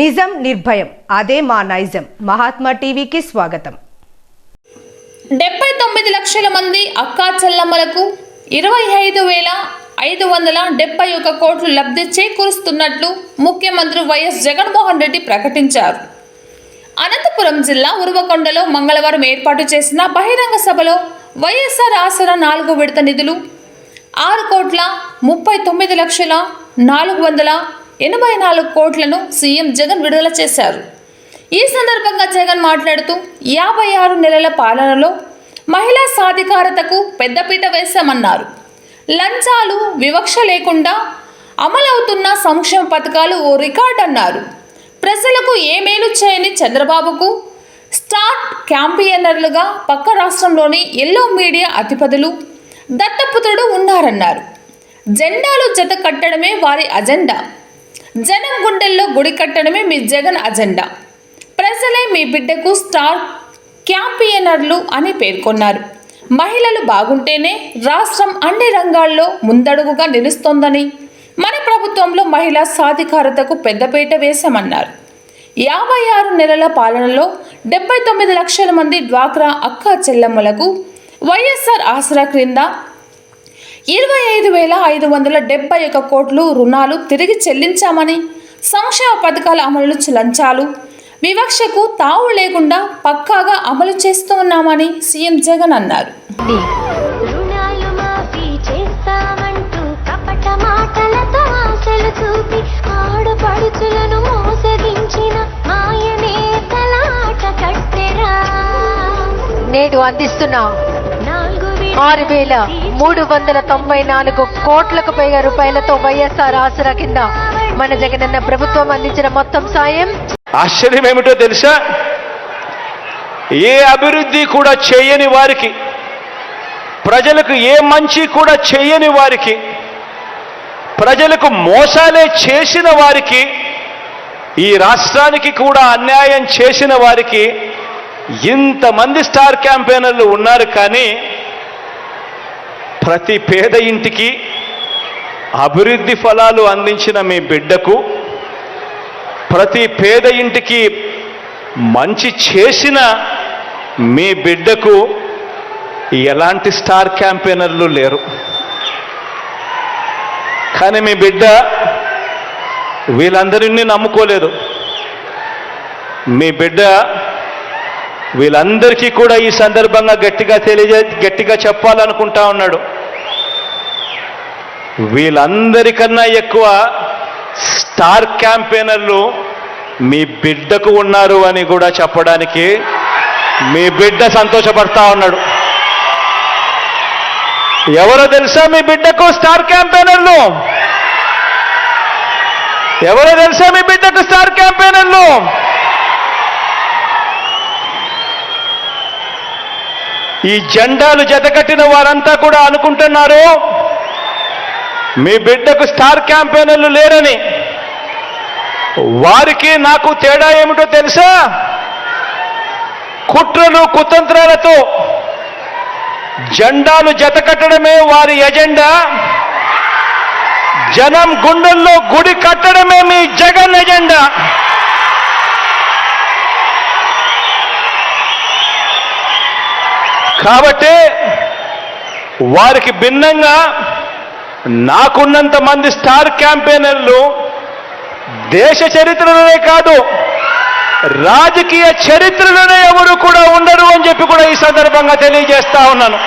నిజం నిర్భయం అదే మా నైజం. మహాత్మా టీవీకి స్వాగతం. డెబ్బై తొమ్మిది లక్షల మంది అక్కా చెల్లమ్మలకు ఇరవై ఐదు వేల ఐదు వందల డెబ్బై ఒక కోట్లు లబ్ధి చేకూరుస్తున్నట్లు ముఖ్యమంత్రి వైఎస్ జగన్మోహన్ రెడ్డి ప్రకటించారు. అనంతపురం జిల్లా ఉరువకొండలో మంగళవారం ఏర్పాటు చేసిన బహిరంగ సభలో వైఎస్ఆర్ ఆసరా నాలుగు విడత నిధులు ఆరు కోట్ల ముప్పై తొమ్మిది లక్షల నాలుగు వందల ఎనభై నాలుగు కోట్లను సీఎం జగన్ విడుదల చేశారు. ఈ సందర్భంగా జగన్ మాట్లాడుతూ యాభై ఆరు నెలల పాలనలో మహిళా సాధికారతకు పెద్దపీట వేశామన్నారు. లంచాలు వివక్ష లేకుండా అమలవుతున్న సంక్షేమ పథకాలు ఓ రికార్డ్ అన్నారు. ప్రజలకు ఏ మేలు చేయని చంద్రబాబుకు? స్టార్ క్యాంపియనర్లుగా పక్క రాష్ట్రంలోని ఎల్లో మీడియా అధిపతులు దత్తపుత్రుడు ఉన్నారన్నారు. జెండాలు జత కట్టడమే వారి అజెండా. జనం గుండెల్లో గుడి కట్టడమే మీ జగన్ అజెండా. ప్రజలే మీ బిడ్డకు స్టార్ క్యాంపియనర్లు అని పేర్కొన్నారు. మహిళలు బాగుంటేనే రాష్ట్రం అన్ని రంగాల్లో ముందడుగుగా నిలుస్తోందని మన ప్రభుత్వంలో మహిళా సాధికారతకు పెద్దపీట వేశామన్నారు. యాభై ఆరు నెలల పాలనలో డెబ్బై తొమ్మిది లక్షల మంది డ్వాక్రా అక్క చెల్లెమ్మలకు వైఎస్ఆర్ ఆసరా క్రింద ఇరవై ఐదు వేల ఐదు వందల డెబ్బై ఒక కోట్లు రుణాలు తిరిగి చెల్లించామని సంక్షేమ పథకాల అమలు లంచాలు వివక్షకు తావు లేకుండా పక్కాగా అమలు చేస్తూ ఉన్నామని సీఎం జగన్ అన్నారు. నేడు అందిస్తున్నాం. ఆరు వేల మూడు వందల తొంభై నాలుగు కోట్లకు పైగా రూపాయలతో వైఎస్ఆర్ ఆసరా కింద మన జగనన్న ప్రభుత్వం అందించిన మొత్తం సాయం. ఆశ్చర్యం ఏమిటో తెలుసా? ఏ అభివృద్ధి కూడా చేయని వారికి ప్రజలకు ఏ మంచి కూడా చేయని వారికి ప్రజలకు మోసాలే చేసిన వారికి ఈ రాష్ట్రానికి కూడా అన్యాయం చేసిన వారికి ఇంతమంది స్టార్ క్యాంపెయినర్లు ఉన్నారు కానీ ప్రతి పేద ఇంటికి అభివృద్ధి ఫలాలు అందించిన మీ బిడ్డకు ప్రతి పేద ఇంటికి మంచి చేసిన మీ బిడ్డకు ఎలాంటి స్టార్ క్యాంపెయినర్లు లేరు. కానీ మీ బిడ్డ వీళ్ళందరినీ నమ్ముకోలేదు. మీ బిడ్డ వీళ్ళందరికీ కూడా ఈ సందర్భంగా గట్టిగా తెలియజే గట్టిగా చెప్పాలనుకుంటా ఉన్నాడు. వీళ్ళందరికన్నా ఎక్కువ స్టార్ క్యాంపెయినర్లు మీ బిడ్డకు ఉన్నారు అని కూడా చెప్పడానికి మీ బిడ్డ సంతోషపడతా ఉన్నాడు. ఎవరో తెలుసా మీ బిడ్డకు స్టార్ క్యాంపెయినర్లు? ఎవరో తెలుసా మీ బిడ్డకు స్టార్ క్యాంపెయినర్లు? ఈ జెండాలు జతకట్టిన వారంతా కూడా అనుకుంటున్నారు? మీ బిడ్డకు స్టార్ క్యాంపెయినర్లు లేరని. వారికి నాకు తేడా ఏమిటో తెలుసా? కుట్రలు కుతంత్రాలతో జెండాలు జతకట్టడమే వారి ఎజెండా. జనం గుండెల్లో గుడి కట్టడమే మీ కాబట్టి వారికి భిన్నంగా నాకున్నంత మంది స్టార్ క్యాంపెయినర్లు దేశ చరిత్రలోనే కాదు రాజకీయ చరిత్రలోనే ఎవరు కూడా ఉండరు అని చెప్పి కూడా ఈ సందర్భంగా తెలియజేస్తా ఉన్నాను.